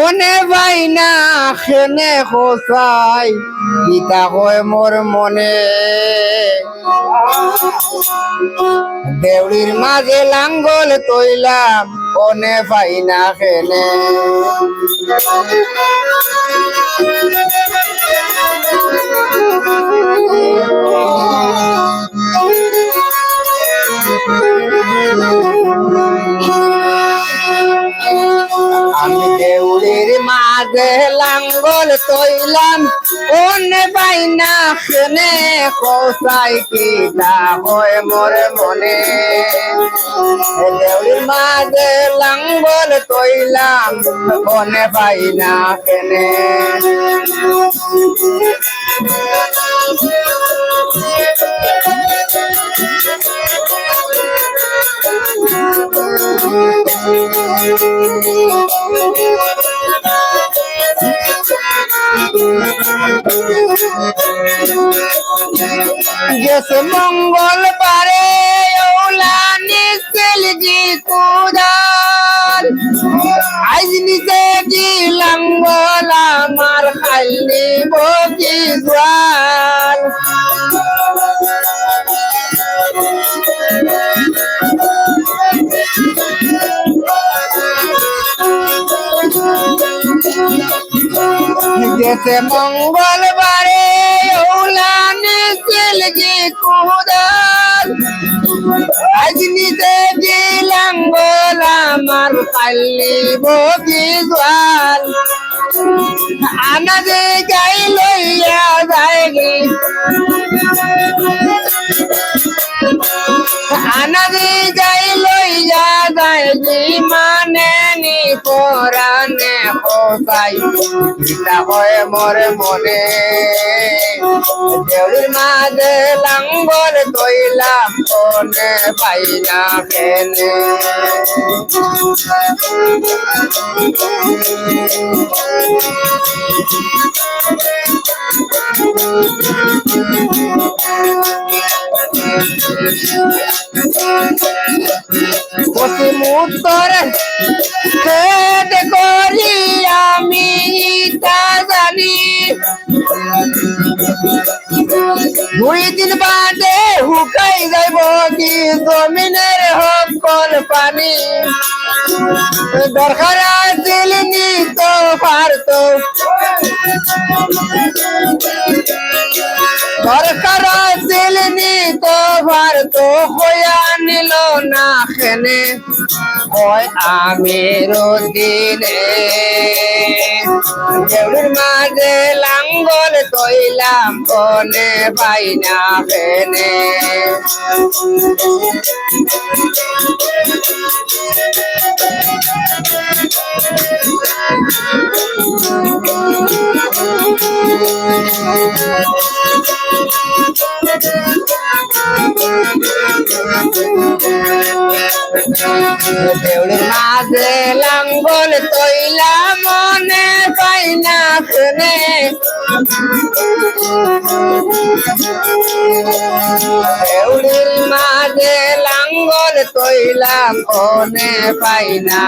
One ভাই না খেনে খোসাই গীতা মোর মনে। দেউড়ির মাঝে লাঙ্গল তৈলাম, ওনে ভাই না খেনে। মাঝে লাঙ্গল তৈলাম ওনে বাইনা শুনে কোসাই কি হয় মোর মনে। দেউড়ির মাঝে লাঙ্গল তৈলাম ওনে বাইনা কেনে গেছে মঙ্গলবারে। ওলা গেছে মঙ্গলবারে ওলা নিছিল জি কুদাল আজ নিচে কি লাঙ্গল আমার খাইলি বকি জোয়াল আনা যে গাই লইয়া যায়গি আনা যে গাই লইয়া যায়গি মানে নি পরানে কোসাই গীতা হয় মরে মনে। দেউরির মাঝে লাঙ্গল তৈলাম কোনে পাইনা কেনে পশ্চিম উত্তর হেড করি আমি, তা জানি। দুই দিন বাদে হুকাই যাইব কি জমিনের সকল পানি। দরকার আছিল নি তো পারতো। দরকার আছিল নি তো হইয়া নিল না খেনে। ওই আমের দিনে দেউড়ির মাঝে লাঙ্গল তৈলাম, বনে পাই না খেনে। দেউড়ির মাঝে লাঙ্গল তৈলা মনে পাই না শুনে দেউড়ির মাঝে লাঙ্গল তৈলাম মনে পাই না